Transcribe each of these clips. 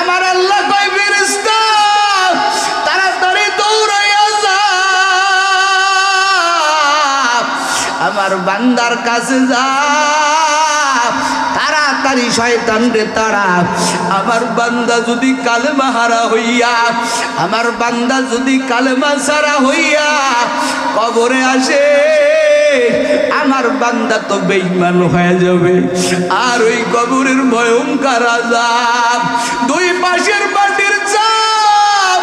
আমার আল্লাহ তাড়াতাড়ি দৌড়াইয়া যা। আমার বান্দার কাছে যা। তাড়াতাড়ি শয়তান রে তারা, আমার বান্দা যদি কালেমা হারা হইয়া, আমার বান্দা যদি কালেমা সারা হইয়া কবরে আসে। আমার বান্দা তো বেইমান হয়ে যাবে। আর ওই কবরের ভয়ঙ্কর আজাব দুই পাশের মাটির চাপ,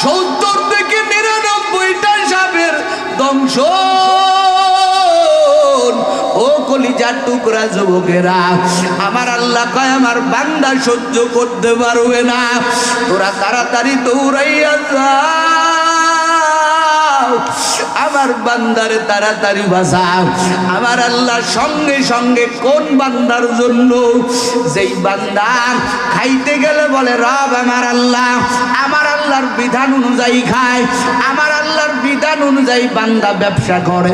সত্তর থেকে নিরানব্বইটা সাপের ধ্বংস ও কলিজার টুকরা যুবকেরা, আমার আল্লাহ কয়, আমার বান্দা সহ্য করতে পারবে না। তোরা তাড়াতাড়ি দৌড়াইয়া যা। আমার বান্দারে তাড়াতাড়ি বাঁচাও আমার আল্লাহ সঙ্গে সঙ্গে কোন বান্দার জন্য যেই বান্দা খাইতে গেলে বলে, রব আমার আল্লাহ, আমার আল্লাহর বিধান অনুযায়ী খায়, আমার আল্লাহর বিধান অনুযায়ী বান্দা ব্যবসা করে,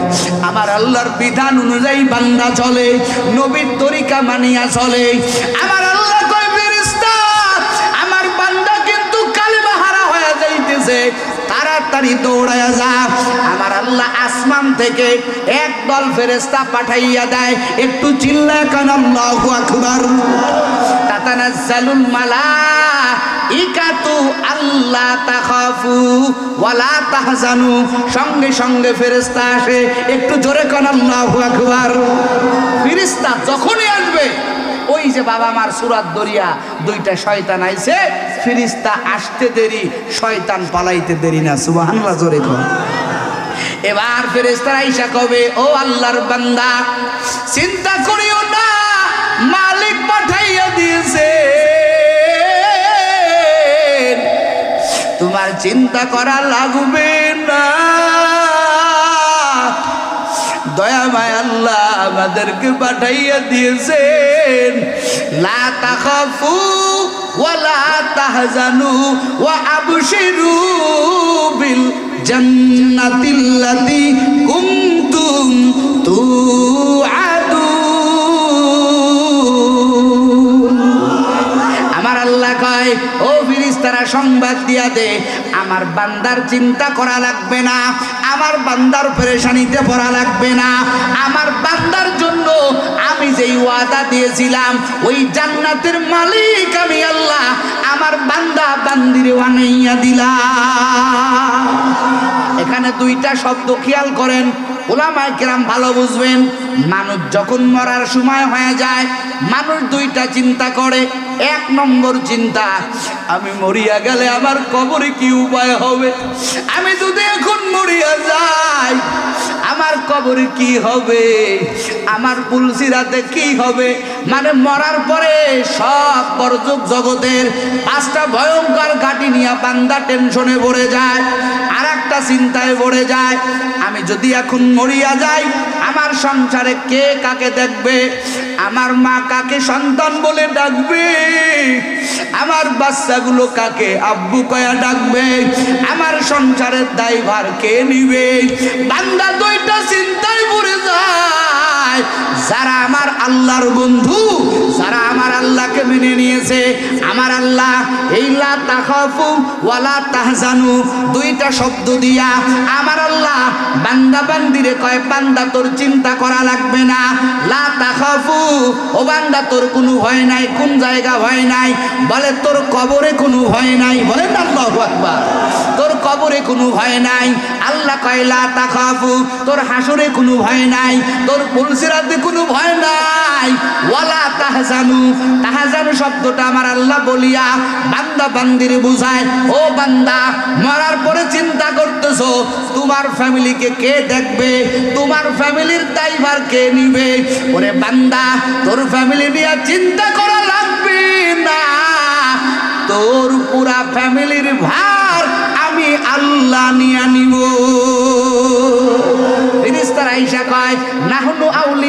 আমার আল্লাহর বিধান অনুযায়ী বান্দা চলে, নবীর তরিকা মানিয়া চলে। আমার আল্লাহ কয়, ফেরেশতা, আমার বান্দা কিন্তু কালিমা হারা হয়ে যাইতেছে। তাড়াতাড়ি দৌড়ায়া যা। আমার আল্লাহ আসমান থেকে এক দল ফেরেস্তা পাঠাইয়া দেয়। একটু চিল্লা কান? আল্লাহু আকবার। তাতানাজ্জালুল মালা ইকাতু আল্লাহ তাখাফু ওয়ালা তাহজানু। সঙ্গে সঙ্গে ফেরেস্তা আসে। একটু জোরে কান? আল্লাহু আকবার। ফেরেস্তা যখনই আসবে, ওই যে বাবা মার সুরাত দরিয়া, দুইটা শয়তান আইছে ফিরিস্তা আসতে দেরি, শয়তান পালাইতে দেরি না, সুবহানাল্লাহ, জোরে কর এবার ফেরেস্তারা আইসা কবে, ও আল্লাহর বান্দা, চিন্তা করিও না, মালিক পাঠাইয়া দিয়েছে। তোমার চিন্তা করা লাগবে না। দয়াময় আল্লাহ আমাদেরকে পাঠাইয়া দিয়েছেন। লা তাখাফু ওয়ালা তাহজানু ওয়া আবশিরু বিল জান্নাতিল্লাতি কুনতুম তুআদুন আমার আল্লাহ কয়, ও ফিরিস্তারা, সংবাদ দিয়া দে। আমার বান্দার চিন্তা করা লাগবে না, আমার বান্দার পরেশানিতে পড়া লাগবে না। আমার বান্দার জন্য আমি যেই ওয়াদা দিয়েছিলাম, ওই জান্নাতের মালিক আমি আল্লাহ, আমার বান্দা বান্দিরে বানাইয়া দিলাম। এখানে দুইটা শব্দ খেয়াল করেন। ওলামায় কেরাম ভালো বুঝবেন, মানুষ যখন মরার সময় হয়ে যায়, মানুষ দুইটা চিন্তা করে, এক নম্বর চিন্তা, আমি মরিয়া গেলে আমার কবরে কি উপায় হবে? আমি যদি এখন মরিয়া যাই আমার কবরে কি হবে? আমার পুলসিরাতে কি হবে? মানে মরার পরে সব বরযোগ জগতের পাঁচটা ভয়ঙ্কর ঘাটি নিয়ে বান্দা টেনশনে ভরে যায় আর একটা চিন্তায় ভরে যায়। আমি যদি এখন মরিয়া যাই, আমার সংসারে কে কাকে দেখবে? আমার মা কাকে সন্তান বলে ডাকবে? আমার বাচ্চাগুলো কাকে আব্বু কয়া ডাকবে? আমার সংসারের দায়ভার কে নিবে? বান্দা দুইটা চিন্তায় পড়ে যায়। যারা আমার আল্লাহর বন্ধু, যারা আমার আল্লাহকে মেনে নিয়েছে, আমার আল্লাহ, এই লা তাহজানু, দুইটা শব্দ দিয়া, আমার আল্লাহ বান্দা বান্দিরে কয়, বান্দা তোর চিন্তা করা লাগবে না, লা তাখাফু, ও বান্দা তোর কোনো ভয় নাই, কোন জায়গা ভয় নাই, বলে তোর কবরে কোনো ভয় নাই বলে আল্লাহু আকবার, তোর কবরে কোনো ভয় নাই, আল্লাহ কয়, লা তাখাফু, তোর হাসরে কোনো ভয় নাই, তোর পুলসিরাতে কোনো ভয় নাই। ওয়ালা তাহজানু তাহজানু শব্দটা আমার আল্লাহ বলিয়া বান্দা বান্দির বুঝায়, ও বান্দা, মরার পরে চিন্তা করতেছো, তোমার ফ্যামিলিকে কে দেখবে? তোমার ফ্যামিলির দায়ভার কে নিবে? ওরে বান্দা, তোর ফ্যামিলি নিয়ে চিন্তা করা লাগবে না। তোর পুরা ফ্যামিলির ভার আমি আল্লাহ নিয়ে নিব। ফিরিস্তার আইসা কয়, নাহনু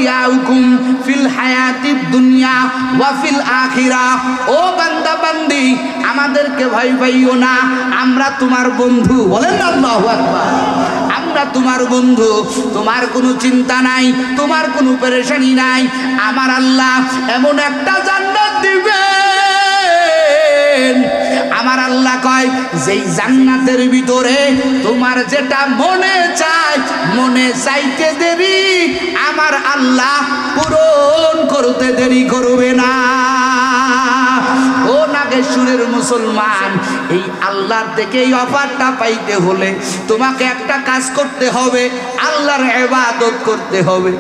আউলিয়াউকুম ফিল হায়াতিদ দুনিয়া ওয়া ফিল আখিরা। ও বান্দা বান্দি, আমাদেরকে ভয় পাইও না, আমরা তোমার বন্ধু, বলেন আল্লাহু আকবার। আমরা তোমার বন্ধু, তোমার কোনো চিন্তা নাই, তোমার কোনো পেরেশানি নাই, আমার আল্লাহ এমন একটা জান্নাত দিবে করবেন আমার আল্লাহ কয়, যেই জান্নাতের ভিতরে তোমার যেটা মনে চায়, মনে চাইতে দেরি আমার আল্লাহ পূরণ করতে দেরি করবে না। ও নাগেশ্বরের মুসলমান, এই আল্লাহর থেকে এই অফারটা পাইতে হলে তোমাকে একটা কাজ করতে হবে, আল্লাহর এবাদত করতে হবে।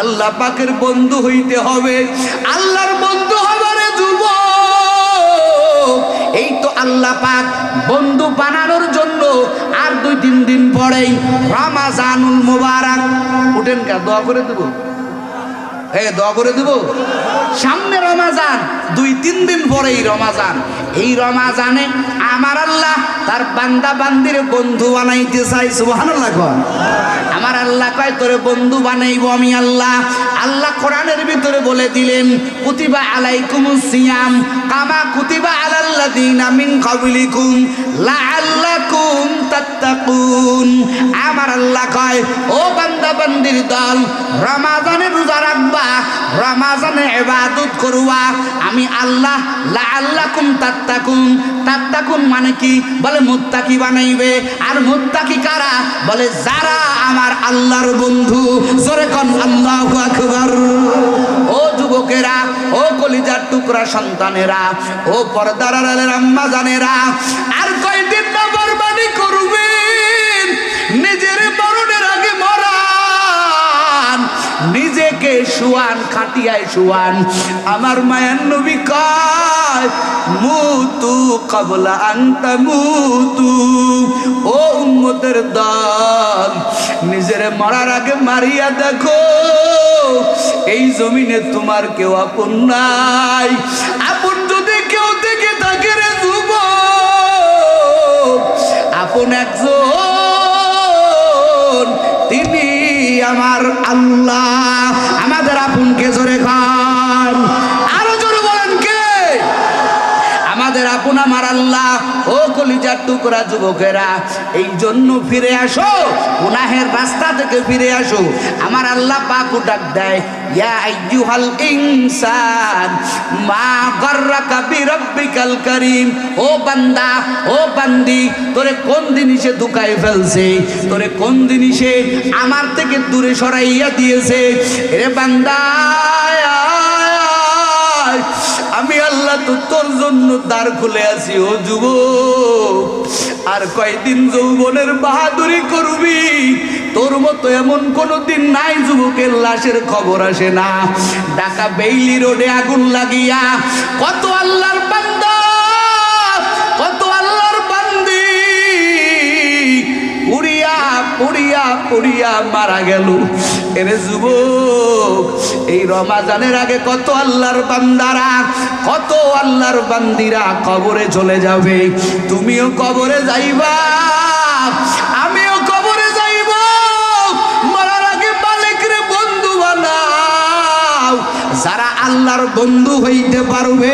আল্লাহ পাকের বন্ধু হইতে হবে, আল্লাহর বন্ধু আল্লাহ পাক বন্ধু বানানোর জন্য আর দুই তিন দিন পরেই রামাজানুল মুবারক। উঠেন কা, দোয়া করে দেবো? হ্যাঁ দোয়া করে দেব? সামনে রমাজান, দুই তিন দিন পরেই রমাজান। এই রমাজানে আমার আল্লাহ তার বান্দা বান্দির বন্ধু বানাইতে চাই, সুবহানাল্লাহ কয় আমার আল্লাহ কয়, তোরে বন্ধু বানাইবো আমি আল্লাহ। আল্লাহ কোরআনের ভিতরে বলে দিলেন, কুতিবা আলাইকুম সিয়াম, কামা কুতিবা আলাল্লাযিনা মিন ক্বাবলিকুম লাআল্লাকুম তাত্তাকুন। আমার আল্লাহ কয়, ও বান্দা বান্দির দল, রমাজানে রোজা রাখবা, রমাজানে ইবাদত করবা। আমি আল্লাহ, লাআল্লাকুম তাত্তাকুন। তাত্তাকুন মানে কি? বলে, মুত্তাকি বানাইবে। আর মুত্তাকি কারা? বলে, যারা আমার আল্লাহর বন্ধু। জোরে কোন, আল্লাহু আকবার। ও যুবকেরা, ও কলিজার টুকরা সন্তানেরা, ও পর্দার আড়ালের আম্মা জানেরা, আর কয়দিন না বরবানি করবেন, নিজের মরণের আগে মরান, নিজেকে শুয়ান খাটিয়ায় শুয়ান আমার মায়ার নবী কয়, মুতু কবলা আন্তা মুতু, ও উম্মতের দল, নিজের মরার আগে মারিয়া দেখো। এই জমিনে তোমার কেউ আপন নাই। আপন যদি কেউ থেকে থাকে রে যুব আপন একজন, তিনি আমার আল্লাহ। আমাদের আপনকে জোরে খান আরও জোরে বলেন কে আমার আল্লাহ? ও কলিজার টুকরা যুবকেরা, এই জন্য ফিরে আসো, গুনাহের রাস্তা থেকে ফিরে আসো। আমার আল্লাহ পাকু ডাক দেয়, ইয়া আইয়ুহাল ইনসান, মা গাররাকা বিরাব্বিকাল কারীম। ও বান্দা, ও বান্দি, তোরে কোন জিনিসে দুকায় ফেলছে? তোরে কোন জিনিসে আমার থেকে দূরে সরাইয়া দিয়েছে? রে বান্দা আল্লাহ তো তোর জন্য দ্বার খুলে আছি, ও যুব আর কয়দিন যৌবনের বাহাদুরি করবি? তোর মতো এমন কোনো দিন নাই যুবকের লাশের খবর আসে না। ঢাকা বেইলি রোডে আগুন লাগিয়া কত আল্লাহর বান্দা, কত আল্লাহর বান্দি। পুড়িয়া পুড়িয়া পুড়িয়া মারা গেল। এরে যুবক, এই রমাজানের আগে কত আল্লাহর বান্দারা, কত আল্লাহর বান্দিরা কবরে চলে যাবে। তুমিও কবরে যাইবা। আল্লাহর বন্ধু হইতে পারবে?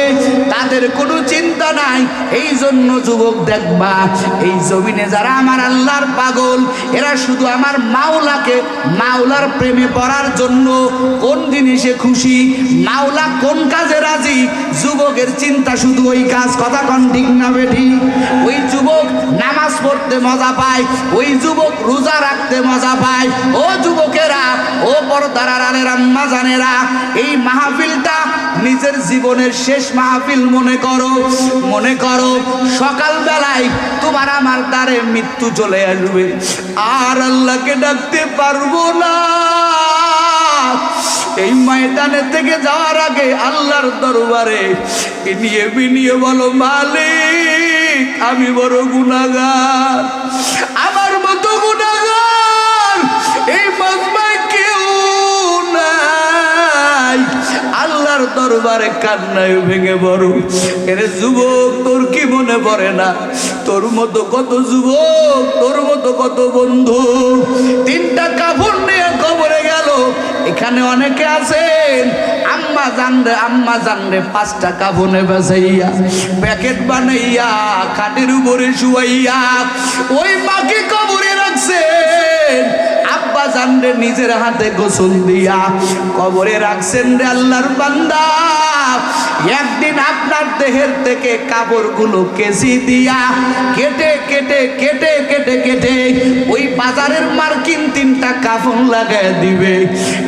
তাদের কোনো চিন্তা নাই। এই জন্য যুবক দেখবা, এই জমিনে যারা আমার আল্লাহর পাগল, এরা শুধু আমার মাওলাকে, মাওলার প্রেমে পড়ার জন্য কোন জিনিসে খুশি, মাওলা কোন কাজে রাজি? যুবকের চিন্তা শুধু ওই কাজ, কথা কন ঠিক না বেঠি? ওই যুবক নামাজ পড়তে মজা পায়, ওই যুবক রোজা রাখতে মজা পায়। ও যুবকেরা ও পর্দার আলের আম্মা জানেরা, এই মাহফিলটা নিজের জীবনের শেষ মাহফিল মনে করো মনে করো সকাল বেলায় তোমার আমার দ্বারে মৃত্যু চলে আসবে। আর আল্লাহকে ডাকতে পারব না। এই ময়দানে থেকে যাওয়ার আগে আল্লাহর দরবারে নিয়ে বিনিয়ে বলো, মালিক, আমি বড় গুণাগার আল্লাহর দরবারে কান্নায় ভেঙে বড় এরে যুবক, তোর কি মনে পড়ে না? তোর মতো কত যুবক, তোর মতো কত বন্ধু? তিনটা কাপড় নিয়ে কবরে গেল। এখানে অনেকে আছেন। আম্মা জানরে আম্মা জানরে পাঁচটা কাবনে বেসাইয়া, প্যাকেট বানাইয়া, খাটের উপরে শুয়াইয়া, ওই মাকে কবরে রাখছেন। আব্বা জান রে নিজের হাতে গোসল দিয়া কবরে রাখছেন রে আল্লাহর বান্দা। একদিন আপনার দেহের থেকে কাপড়গুলো কেসি দিয়া কেটে কেটে কেটে কেটে কেটে ওই বাজারের মার্কিন তিনটা কাফন লাগাই দিবে।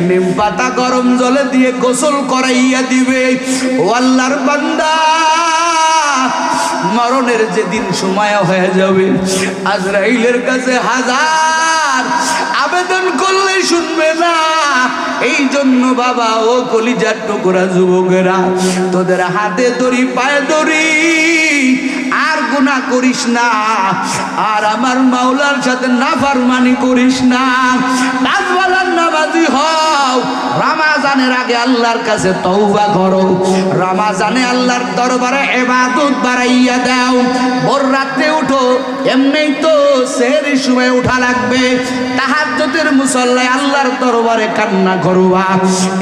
নিম পাতা গরম জলে দিয়ে গোসল করাইয়া দিবে। ও আল্লাহর বান্দা, মরণের যেদিন সময় হয়ে যাবে, আজরাইলের কাছে হাজার আবেদন করলে শুনবে না। এই জন্য বাবা, ও কলিজার টুকরা যুবকেরা, তোদের হাতে দড়ি, পায়ে দড়ি, আর গুণা করিস না। আর আমার মাওলার সাথে না নাফারমানি করিস না। পাঁচবেলার নামাজি হও, রামাজানের আগে আল্লাহর কাছে তৌবা করো। রামাজানে আল্লাহর দরবারে এবাদত বাড়াইয়া দাও। ভোর রাত্রে উঠো এমনি তো সেহের সময় উঠা লাগবে। তাহার তাহাজ্জুদের মুসল্লায় আল্লাহর দরবারে কান্না করবা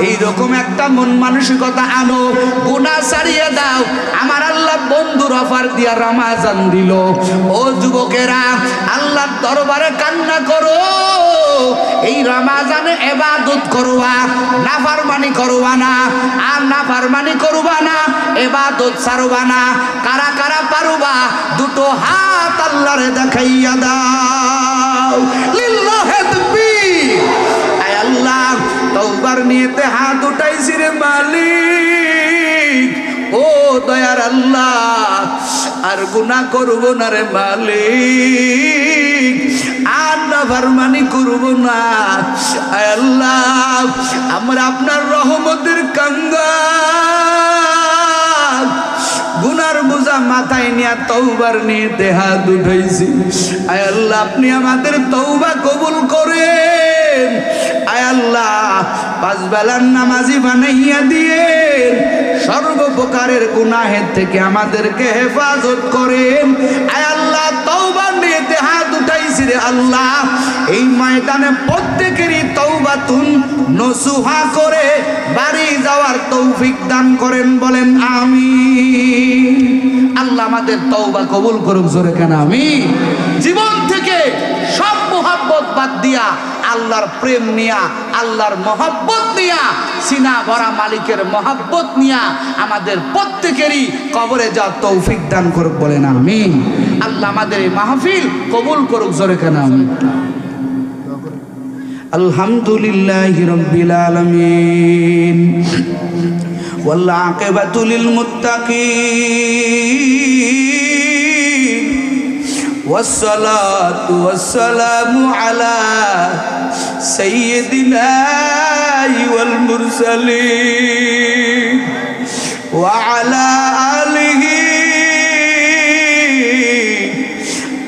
এইরকম একটা মন মানসিকতা আনো গুণা ছাড়িয়ে দাও। আমার আল্লাহ বন্ধুর অফার দিয়া রামাজান দিল। ও যুবকেরা, আল্লাহর দরবারে কান্না করো। এই রামাজানে এবাদত করবা নাফারমানি করবা না, আর নাফারমানি করবা না, এবাদত ছাড়বা না। কারা কারা পারবা, দুটো হাত আল্লাহরে দেখাইয়া দাও। লিল্লাহে আয় আল্লাহ, তওবার নিয়েতে হাত উঠাইছি রে মালিক। ও দয়ার আল্লাহ, আর গুনাহ করব না রে মালিক। আর না ফারমানি করব না। আল্লাহ, আমরা আপনার রহমতের কাঙ্গাল। গুনার বোঝা মাথায় নিয়ে তৌবার নিয়ে দেহা দুটাইছি আয় আল্লাহ, আপনি আমাদের তৌবা কবুল করেন। আয় আল্লাহ, পাঁচ বেলার নামাজি বানাইয়া দিয়ে সর্বপ্রকারের গুনাহের থেকে আমাদেরকে হেফাজত করেন। আয় আল্লাহ তৌবা নিয়ে দেহা দুটাইছি রে আল্লাহ। এই ময়দানে প্রত্যেকেরই তৌবা তুন নসুহা করে বাড়ি যাওয়ার তৌফিক দান করেন, বলেন আমি আল্লাহ আমাদের তৌবা কবুল করুক জোরে কেন আমি জীবন থেকে সব মোহাব্বত বাদ দিয়া আল্লাহর প্রেম নিয়া আল্লাহর মহব্বত নিয়া সিনা ভরা মালিকের মহব্বত নিয়া আমাদের প্রত্যেকেরই কবরে যা তৌফিক দান করুক বলেন আমি আল্লাহ আমাদের এই মাহফিল কবুল করুক জোরে কেন আমি আলহামদুলিল্লাহ রব্বিল আলামিন والعاقبة للمتقين والصلاة والسلام على سيدنا والمرسلين وعلى آله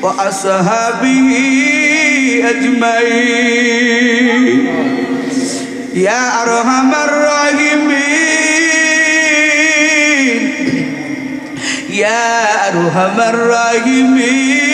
وأصحابه أجمعين. يا أرحم الراحمين. يا أرحم الراحمين.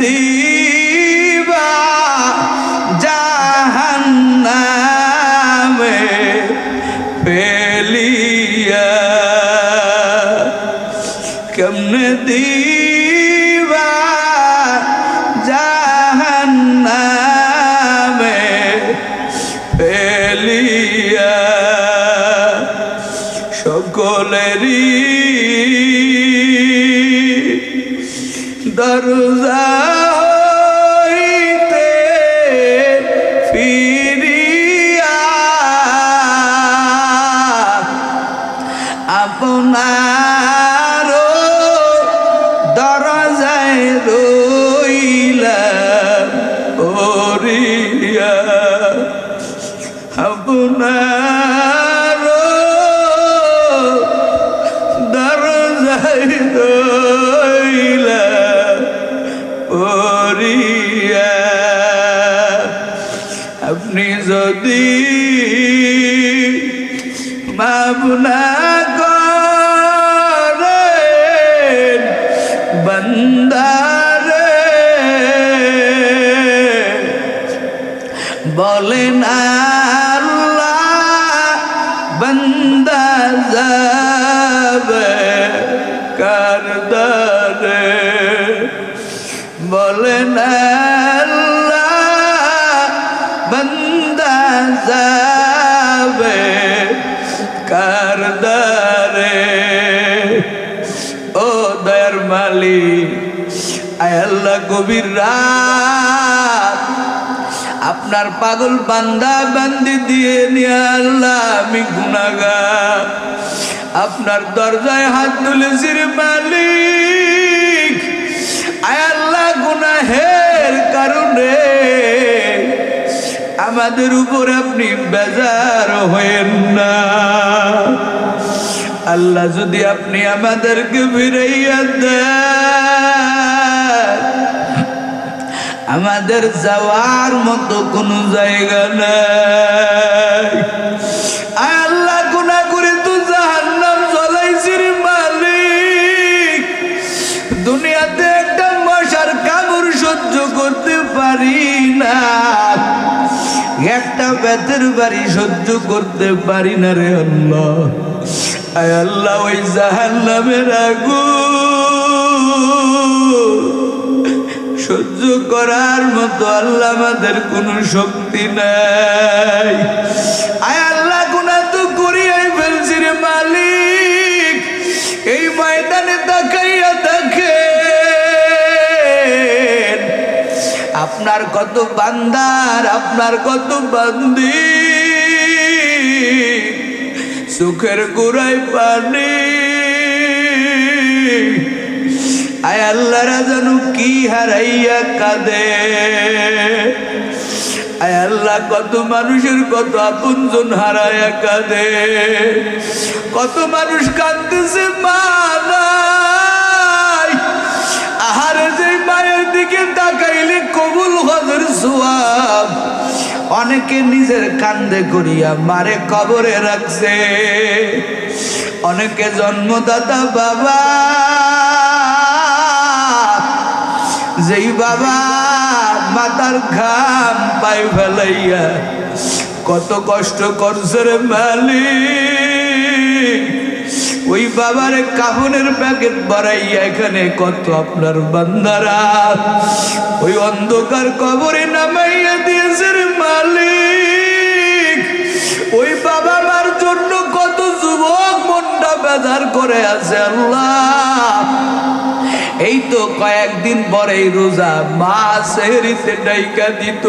দিবা জাহান্নামে পেলিয়া কেমনে দিবা দরজা হইতে ফিরিয়া আপনার মাবনা করেন বন্দারে। বলেন আল্লাহ বন্দা যাবে কারদারে বলেন আল্লাহ বন্দা যাবে গভীর রাত। আপনার পাগল বান্দা বান্দি দিয়ে নিয়ে আল্লাহ, আমি আপনার দরজায় হাত তুলেছি রে মালিক। আয় গুনাহের কারণে আমাদের উপর আপনি বেজার হয়েন না। আল্লাহ যদি আপনি আমাদেরকে ফিরাইয়া দেন আমাদের যাওয়ার মতো কোনো জায়গা নাই। আল্লাহ করে তো জাহান্নাম মালিক। দুনিয়াতে একটা মশার কামড় সহ্য করতে পারি না। একটা বেতের বাড়ি সহ্য করতে পারি না রে আল্লাহ। আল্লাহ ওই জাহান্নামের আগুন। সহ্য করার মতো আল্লাহ আমাদের কোনো শক্তি নাই। আয় আল্লাহ গুনা তো করিয়াই ফেলছি রে মালিক। এই ময়দানে তাকাইয়া দেখে আপনার কত বান্দার, আপনার কত বান্দি। সুখের গুড়াই পানি। আয় জানু কি হারাইয়া কাঁদে। আয় আল্লাহ, কত মানুষের কত আপনজন হারাইয়া কাঁদে। কত মানুষ কাঁদতেছে, মা আহারে যে মায়ের দিকে তাকাইলে কবুল হজর সোয়াব অনেকে নিজের কান্দে করিয়া মারে কবরে রাখছে। অনেকে জন্মদাতা বাবা যেই বাবা মাতার ঘাম পাই ফেলাইয়া কত কষ্ট করছে রে মালিক। ওই বাবার কাফনের প্যাকেট বাড়াইয়া এখানে কত আপনার বান্দারা। ওই অন্ধকার কবরে নামাইয়া দিয়েছে রে মালিক। ওই বাবা মার জন্য কত যুবক মনটা বেজার করে আছে আল্লাহ। এই তো কয়েকদিন পরেই রোজা মা সেহরিতে ডাইকা দিত।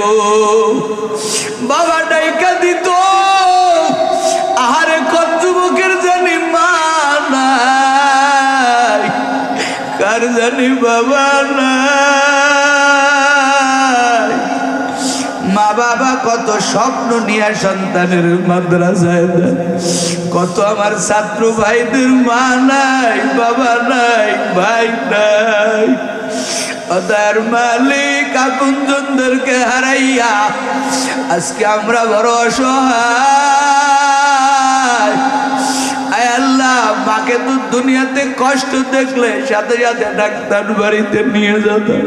বাবা ডাইকা দিত। আহারে যুবকের জানি মা নাই। কার জানি বাবা কত স্বপ্ন নিয়ে সন্তানের মাদ্রাসায় কত আমার ছাত্র ভাইদের মা নাই, বাবা নাই, ভাই নাই। ওদের মালিক আপনজনদেরকে হারাইয়া আজকে আমরা বড় অসহায়। আয় আল্লাহ, মাকে তো দুনিয়াতে কষ্ট দেখলে সাথে সাথে ডাক্তার বাড়িতে নিয়ে যেতাম।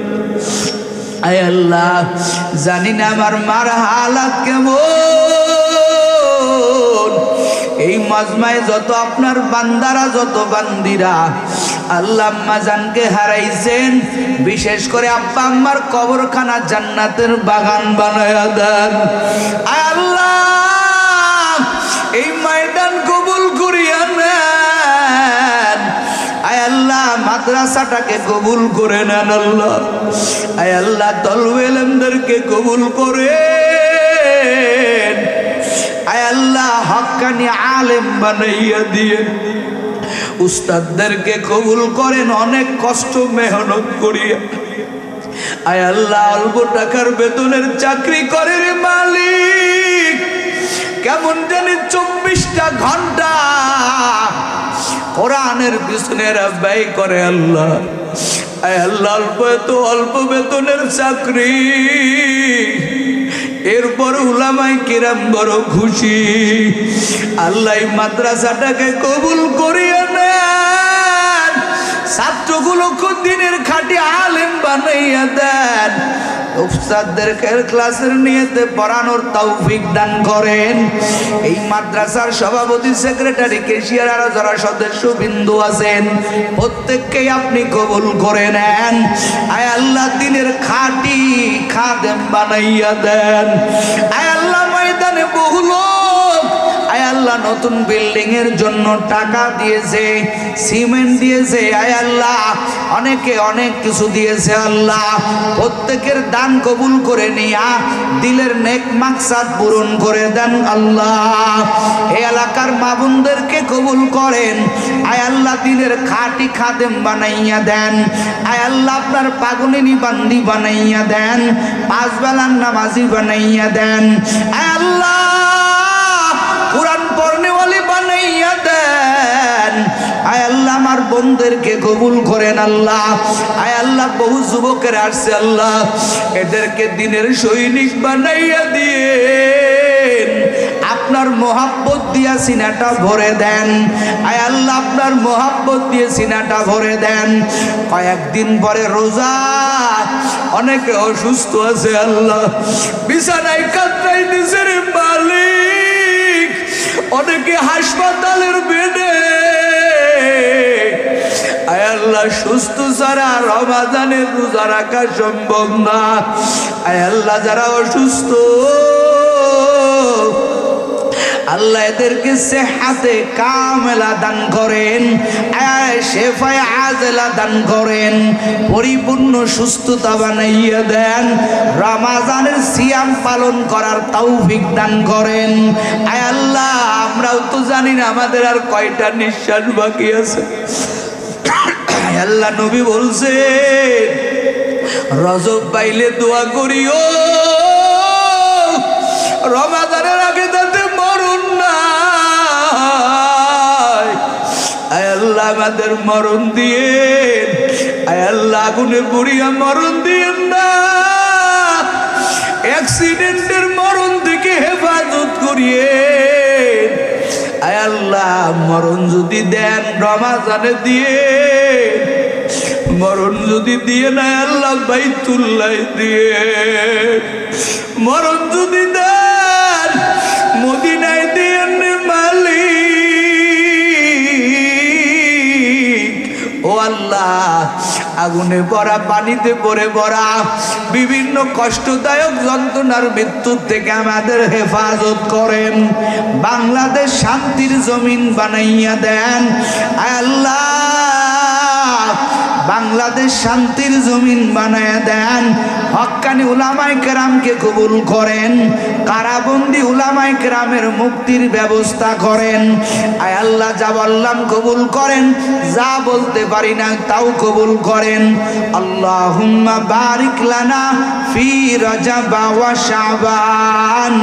আয় আল্লাহ, জানি না আমার মার হালাত কেমন। এই মজমায় যত আপনার বান্দারা, যত বান্দিরা, আল্লাহ আম্মা হারাইছেন, বিশেষ করে আব্বা আম্মার কবরখানা জান্নাতের বাগান বানায় দেন। আল্লাহ, এই ময়দান মাদ্রাসাটাকে কবুল করে নেন আল্লাহ। আয় আল্লাহ তলবেলেমদেরকে কবুল করে আয় আল্লাহ হকানি আলেম বানাইয়া দিয়ে উস্তাদদেরকে কবুল করেন, অনেক কষ্ট মেহনত করিয়া। আয় আল্লাহ, অল্প টাকার বেতনের চাকরি করে রে মালিক। কেমন জানি চব্বিশটা ঘণ্টা কোরআনের পিছনে ব্যয় করে আল্লাহ। আল্লাহ, অল্প এত, অল্প বেতনের চাকরি। এরপর উলামাই কিরাম বড় খুশি। আল্লাহ মাদ্রাসাটাকে কবুল করিয়া নেন। ছাত্রগুলোকে দিনের খাটি আলেম বানাইয়া দেন। উস্তাদদেরকে ক্লাসের নিয়েতে পড়ানোর তৌফিক দান করেন। এই মাদ্রাসার সভাপতি, সেক্রেটারি, কেশিয়ার আরও যারা সদস্য, বিন্দু আছেন, প্রত্যেককেই আপনি কবুল করে নেন। আয় আল্লাহ, দিনের খাটি খাদেম বানাইয়া দেন। আয় আল্লাহ, ময়দানে বহু লোক আয় আল্লাহ নতুন বিল্ডিং এর জন্য টাকা দিয়েছে সিমেন্ট দিয়েছে। আয় আল্লাহ, অনেকে অনেক কিছু দিয়েছে আল্লাহ। প্রত্যেকের দান কবুল করে নিয়া দিলের নেক মাকসাদ পূরণ করে দেন আল্লাহ। এই এলাকার মাবুনদেরকে কবুল করেন। আয় আল্লাহ দিনের খাটি খাদেম বানাইয়া দেন। আয় আল্লাহ, আপনার পাগলিনী বান্দি বানাইয়া দেন। পাঁচ বেলার নামাজি বানাইয়া দেন। আয় আল্লাহ কোরআন পড়নেওয়ালি বানাইয়া দেন। আয় আল্লাহ, আমার বোনদেরকে কবুল করেন আল্লাহ। আয় আল্লাহ, বহু যুবকের আসছে আল্লাহ। এদেরকে দিনের সৈনিক বানাইয়া দিয়ে আপনার মোহাব্বত দিয়া সিনাটা ভরে দেন। আয় আল্লাহ, আপনার মোহাব্বত দিয়ে সিনাটা ভরে দেন। কয়েকদিন পরে রোজা। অনেকে অসুস্থ আছে আল্লাহ। বিছানায় কাতরাই দিছে রে অনেকে হাসপাতালের বেডে। আল্লাহ, সুস্থ ছাড়া রমাজানের রোজা রাখা সম্ভব না। আয় আল্লাহ, যারা অসুস্থ আল্লাহ এদেরকে সেহাতে কামেলা দান করেন শেফায় আজেলা দান করেন, পরিপূর্ণ সুস্থতা বানাইয়া দেন, রমাজানের সিয়াম পালন করার তৌফিক দান করেন। আয় আল্লাহ, আমরাও তো জানি না আমাদের আর কয়টা নিঃশ্বাস বাকি আছে। আল্লাহ, নবী বলছে রজব পাইলে দোয়া করিও। রমাদানের আগে তাতে আল্লাহ আমাদের মরণ দিয়ে আল্লাহ আগুনে পুড়িয়া মরণ দিয়েন না অ্যাক্সিডেন্টের মরণ থেকে হেফাজত করিয়ে আল্লাহ মরণ যদি দেন রমাজানে দিয়ে, মরণ যদি দিয়ে না আল্লাহ বাইতুল্লাহ দিয়ে। মরণ যদি দেন, মদিনায় আল্লাহ। আগুনে পড়া পানিতে পড়ে পড়া বিভিন্ন কষ্টদায়ক যন্ত্রণার মৃত্যুর থেকে আমাদের হেফাজত করেন। বাংলাদেশ শান্তির জমিন বানাইয়া দেন। আল্লাহ। বাংলাদেশ শান্তির জমিন বানায় দেন। হক্কানি উলামাই কেরামকে কবুল করেন। কারাবন্দি উলামাই কেরামের মুক্তির ব্যবস্থা করেন। আয় আল্লাহ, যা বললাম কবুল করেন, যা বলতে পারি না তাও কবুল করেন। আল্লাহুম্মা বারিক লানা ফি রাজাবা ওয়া শাবান